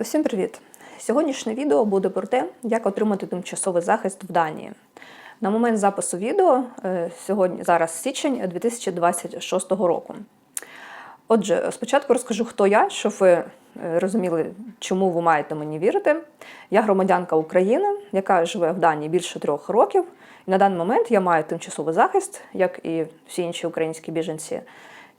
Усім привіт! Сьогоднішнє відео буде про те, як отримати тимчасовий захист в Данії. На момент запису відео е, сьогодні зараз січень 2026 року. Отже, спочатку розкажу, хто я, щоб ви е, розуміли, чому ви маєте мені вірити. Я громадянка України, яка живе в Данії більше трьох років. І на даний момент я маю тимчасовий захист, як і всі інші українські біженці.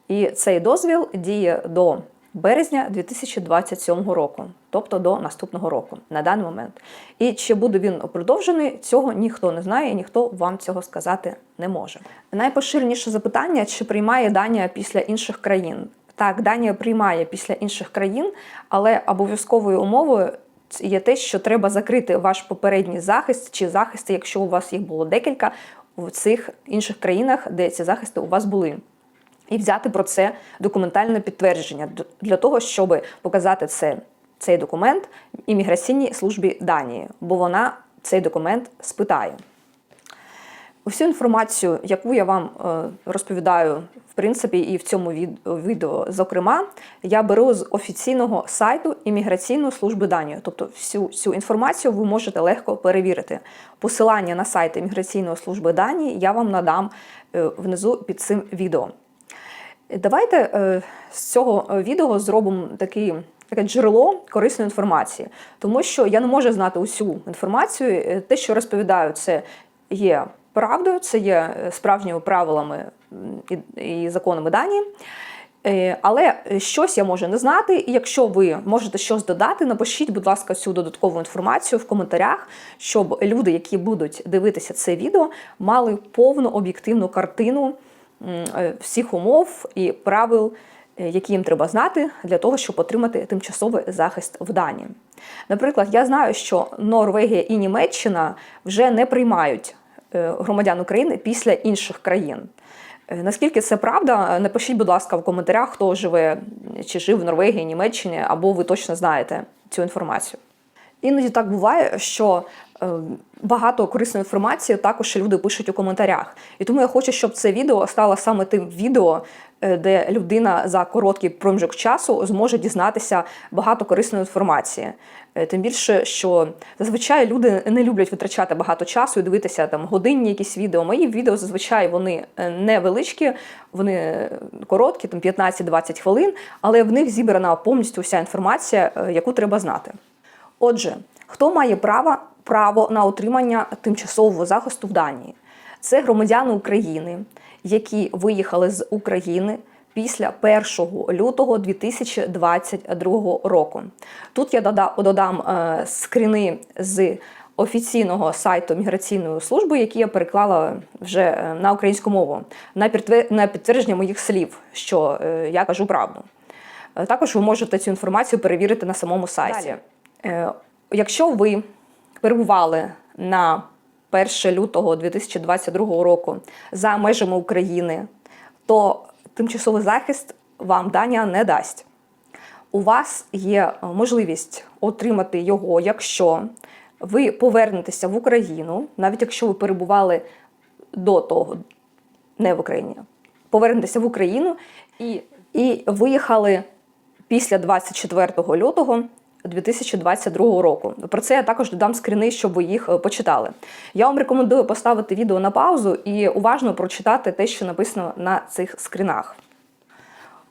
І цей дозвіл діє до березня 2027 року, тобто до наступного року, на даний момент. І чи буде він продовжений, цього ніхто не знає, і ніхто вам цього сказати не може. Найпоширеніше запитання: чи приймає Данія після інших країн? Так, Данія приймає після інших країн, але обов'язковою умовою є те, що треба закрити ваш попередній захист чи захисти, якщо у вас їх було декілька в цих інших країнах, де ці захисти у вас були. І взяти про це документальне підтвердження для того, щоб показати це, цей документ імміграційній службі Данії, бо вона цей документ спитає. Усю інформацію, яку я вам е, розповідаю, в принципі, і в цьому відео, зокрема, я беру з офіційного сайту імміграційної служби Данії. Тобто, всю цю інформацію ви можете легко перевірити. Посилання на сайт імміграційної служби Данії я вам надам е, внизу під цим відео. Давайте е, з цього відео зробимо такий. Таке джерело корисної інформації, тому що я не можу знати усю інформацію. Те, що розповідаю, це є правдою, це є справжніми правилами і законами Данії. Е, але щось я можу не знати, і якщо ви можете щось додати, напишіть, будь ласка, цю додаткову інформацію в коментарях, щоб люди, які будуть дивитися це відео, мали повну об'єктивну картину е, всіх умов і правил, е, які їм треба знати для того, щоб отримати тимчасовий захист в Данії. Наприклад, я знаю, що Норвегія і Німеччина вже не приймають громадян України після інших країн. Е, наскільки це правда, напишіть, будь ласка, в коментарях, хто живе чи жив в Норвегії, Німеччині, або ви точно знаєте цю інформацію. Іноді так буває, що е, багато корисної інформації також люди пишуть у коментарях. І тому я хочу, щоб це відео стало саме тим відео, е, де людина за короткий проміжок часу зможе дізнатися багато корисної інформації. Е, тим більше, що зазвичай люди не люблять витрачати багато часу і дивитися там годинні якісь відео. Мої відео зазвичай вони е, невеличкі, вони короткі, там 15-20 хвилин, але в них зібрана повністю вся інформація, яку треба знати. Отже, хто має право право на отримання тимчасового захисту в Данії? Це громадяни України, які виїхали з України після 1 лютого 2022 року. Тут я додам е, скріни з офіційного сайту міграційної служби, які я переклала вже е, на українську мову, на підтвердження моїх слів, що е, я кажу правду. Також ви можете цю інформацію перевірити на самому сайті. Далі. Якщо ви перебували на 1 лютого 2022 року за межами України, то тимчасовий захист вам Данія не дасть. У вас є можливість отримати його, якщо ви повернетеся в Україну, навіть якщо ви перебували до того, не в Україні, повернетеся в Україну і, і виїхали після 24 лютого 2022 року. Про це я також додам скріни, щоб ви їх е, почитали. Я вам рекомендую поставити відео на паузу і уважно прочитати те, що написано на цих скрінах.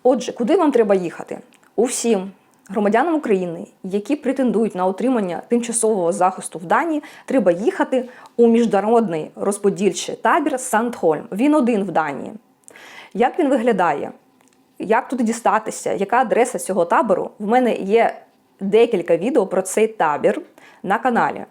Отже, куди вам треба їхати? Усім громадянам України, які претендують на отримання тимчасового захисту в Данії, треба їхати у міжнародний розподільчий табір Сандхольм. Він один в Данії. Як він виглядає? Як туди дістатися? Яка адреса цього табору? В мене є декілька відео про цей табір на каналі.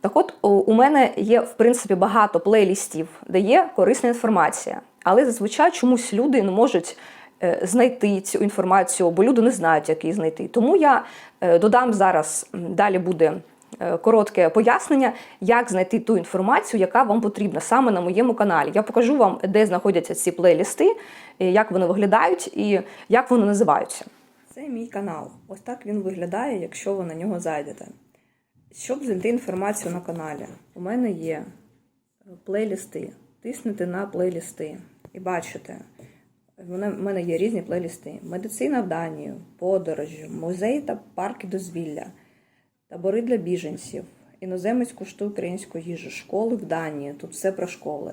Так от, у мене є, в принципі, багато плейлістів, де є корисна інформація. Але зазвичай чомусь люди не можуть е, знайти цю інформацію, бо люди не знають, як її знайти. Тому я е, додам зараз, далі буде е, коротке пояснення, як знайти ту інформацію, яка вам потрібна саме на моєму каналі. Я покажу вам, де знаходяться ці плейлісти, як вони виглядають і як вони називаються. Це мій канал. Ось так він виглядає, якщо ви на нього зайдете. Щоб знайти інформацію на каналі, у мене є е, плейлісти. Тиснете на плейлісти і бачите В мене, є різні плейлісти: медицина в Данії, подорожі, музей та парки дозвілля, табори для біженців, іноземець куштує українську їжу, школи в Данії. Тут все про школи.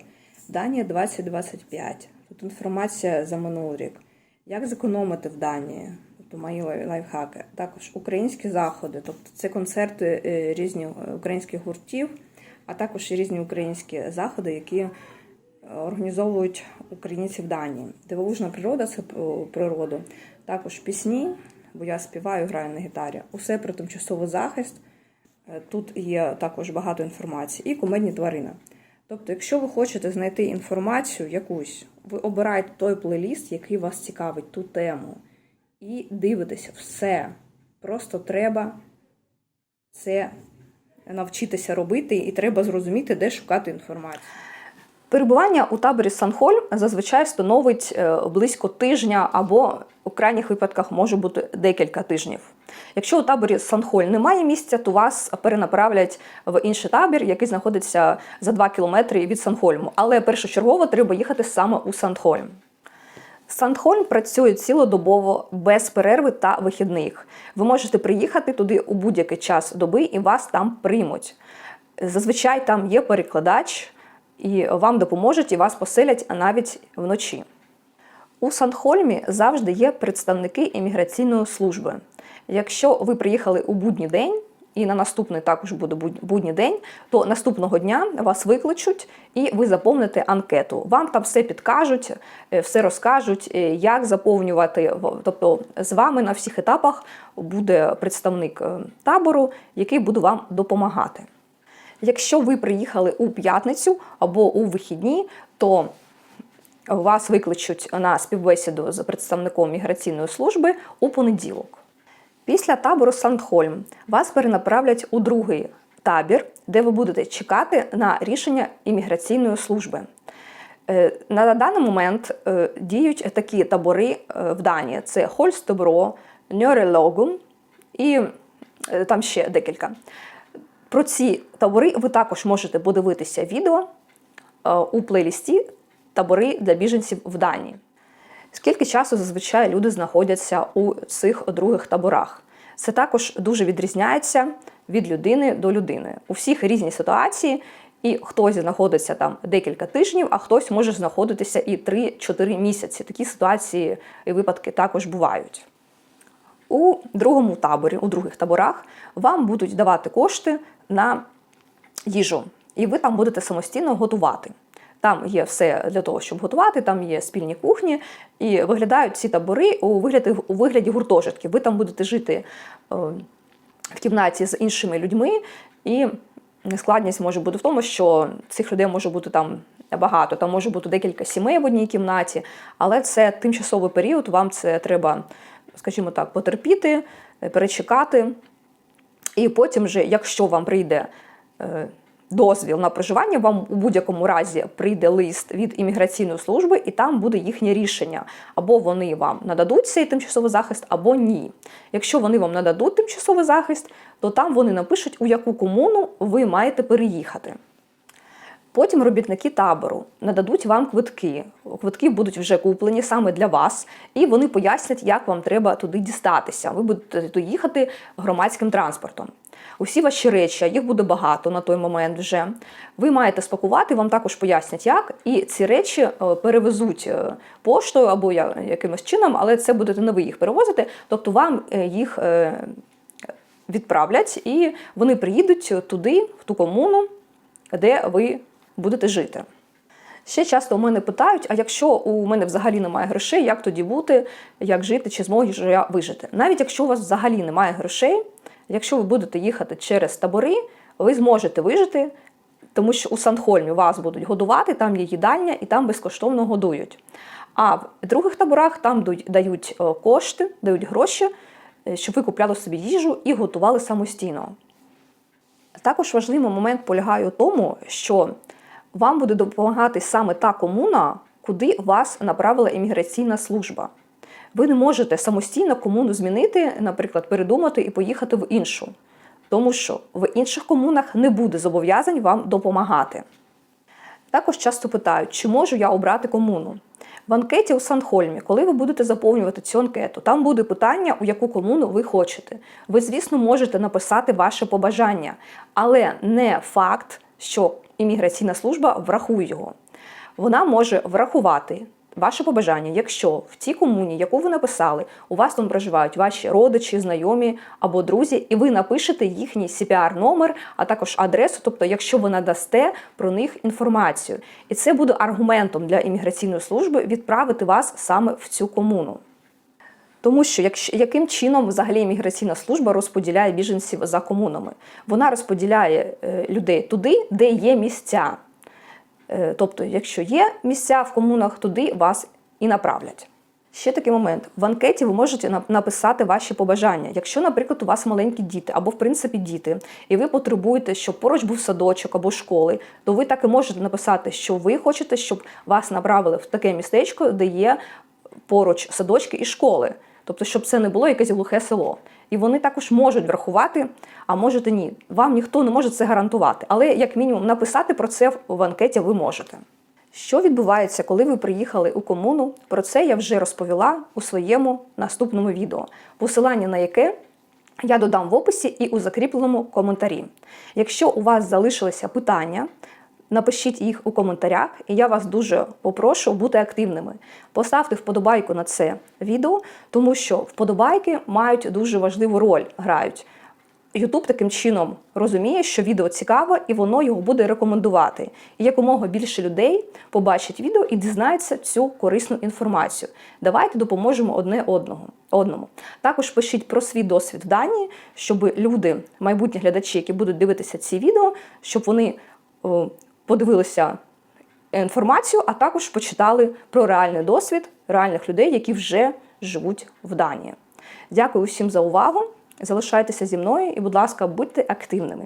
Данія 2025. Тут інформація за минулий рік. Як зекономити в Данії? Тобто мої лайфхаки. Також українські заходи, тобто це концерти е, різні е, українських гуртів, а також різні українські заходи, які е, організовують українці в Данії. Дивовижна природа це природу. Також пісні, бо я співаю, граю на гітарі. Усе про тимчасовий захист. Е, Тут є також багато інформації і кумедні тварини. Тобто, якщо ви хочете знайти інформацію якусь, ви обираєте той плейліст, який вас цікавить, ту тему, і дивитеся все. Просто треба це навчитися робити, і треба зрозуміти, де шукати інформацію. Перебування у таборі Санхольм зазвичай становить е, близько тижня або у крайніх випадках може бути декілька тижнів. Якщо у таборі Санхоль немає місця, то вас перенаправлять в інший табір, який знаходиться за 2 кілометри від Санхольму. Але першочергово треба їхати саме у Сандхольм. Сандхольм працює цілодобово без перерви та вихідних. Ви можете приїхати туди у будь-який час доби і вас там приймуть. Зазвичай там є перекладач, і вам допоможуть і вас поселять навіть вночі. У Сандхольмі завжди є представники імміграційної служби. Якщо ви приїхали у будній день, і на наступний також буде будній день, то наступного дня вас викличуть і ви заповните анкету. Вам там все підкажуть, е, все розкажуть, е, як заповнювати. Тобто з вами на всіх етапах буде представник е, табору, який буде вам допомагати. Якщо ви приїхали у п'ятницю або у вихідні, то вас викличуть на співбесіду з представником міграційної служби у понеділок. Після табору Сандхольм вас перенаправлять у другий табір, де ви будете чекати на рішення імміграційної служби. Е, На даний момент е, діють такі табори е, в Данії: це Хольстебро, Ньорелогум і там ще декілька. Про ці табори ви також можете подивитися відео у плейлісті Табори для біженців в Данії. Скільки часу зазвичай люди знаходяться у цих других таборах? Це також дуже відрізняється від людини до людини. У всіх різні ситуації, і хтось знаходиться там декілька тижнів, а хтось може знаходитися і 3-4 місяці. Такі ситуації і випадки також бувають. У другому таборі, у других таборах, вам будуть давати кошти на їжу, і ви там будете самостійно готувати. Там є все для того, щоб готувати, там є спільні кухні, і виглядають ці табори у вигляді, у вигляді гуртожитків. Ви там будете жити е, в кімнаті з іншими людьми, і складність може бути в тому, що цих людей може бути там багато, там може бути декілька сімей в одній кімнаті, але це тимчасовий період, вам це треба, скажімо так, потерпіти, е, перечекати. І потім, вже, якщо вам прийде е, дозвіл на проживання, вам у будь-якому разі прийде лист від імміграційної служби, і там буде їхнє рішення. Або вони вам нададуть цей тимчасовий захист, або ні. Якщо вони вам нададуть тимчасовий захист, то там вони напишуть, у яку комуну ви маєте переїхати. Потім робітники табору нададуть вам квитки. Квитки будуть вже куплені саме для вас, і вони пояснять, як вам треба туди дістатися. Ви будете туди їхати громадським транспортом. Усі ваші речі, їх буде багато на той момент вже. Ви маєте спакувати, вам також пояснять, як, і ці речі е, перевезуть е, поштою або якимось чином, але це будете не ви їх перевозити, тобто вам е, їх відправлять, і вони приїдуть туди, в ту комуну, де ви будете жити. Ще часто у мене питають: а якщо у мене взагалі немає грошей, як тоді бути, як жити, чи зможу я вижити? Навіть якщо у вас взагалі немає грошей, якщо ви будете їхати через табори, ви зможете вижити, тому що у Санхольмі вас будуть годувати, там є їдальня і там безкоштовно годують. А в других таборах там дають- дають е, кошти, дають гроші, е, щоб ви купляли собі їжу і готували самостійно. Також важливий момент полягає у тому, що вам буде допомагати саме та комуна, куди вас направила імміграційна служба. Ви не можете самостійно комуну змінити, наприклад, передумати і поїхати в іншу, тому що в інших комунах не буде зобов'язань вам допомагати. Також часто питають, чи можу я обрати комуну. В анкеті у Санхольмі, коли ви будете заповнювати цю анкету, там буде питання, у яку комуну ви хочете. Ви, звісно, можете написати ваше побажання, але не факт, що імміграційна служба врахує його. Вона може врахувати ваше побажання, якщо в тій комуні, яку ви написали, у вас там проживають ваші родичі, знайомі або друзі, і ви напишете їхній cpr номер а також адресу, тобто, якщо ви надасте про них інформацію. І це буде аргументом для імміграційної служби відправити вас саме в цю комуну. Тому що якщо яким чином взагалі імміграційна служба розподіляє біженців за комунами? Вона розподіляє е, людей туди, де є місця. Е, Тобто, якщо є місця в комунах, туди вас і направлять. Ще такий момент: в анкеті ви можете написати ваші побажання. Якщо, наприклад, у вас маленькі діти або в принципі діти, і ви потребуєте, щоб поруч був садочок або школи, то ви так і можете написати, що ви хочете, щоб вас направили в таке містечко, де є поруч садочки і школи. Тобто, щоб це не було якесь глухе село. І вони також можуть врахувати, а можете ні. Вам ніхто не може це гарантувати. Але як мінімум написати про це в- анкеті ви можете. Що відбувається, коли ви приїхали у комуну? Про це я вже розповіла у своєму наступному відео, посилання на яке я додам в описі і у закріпленому коментарі. Якщо у вас залишилися питання, напишіть їх у коментарях, і я вас дуже попрошу бути активними. Поставте вподобайку на це відео, тому що вподобайки мають дуже важливу роль грають. Ютуб таким чином розуміє, що відео цікаве, і воно його буде рекомендувати. І якомога більше людей побачить відео і дізнаються цю корисну інформацію. Давайте допоможемо одне одного одному. Також пишіть про свій досвід в Данії, щоб люди, майбутні глядачі, які будуть дивитися ці відео, щоб вони о, подивилися інформацію, а також почитали про реальний досвід реальних людей, які вже живуть в Данії. Дякую всім за увагу. Залишайтеся зі мною і, будь ласка, будьте активними.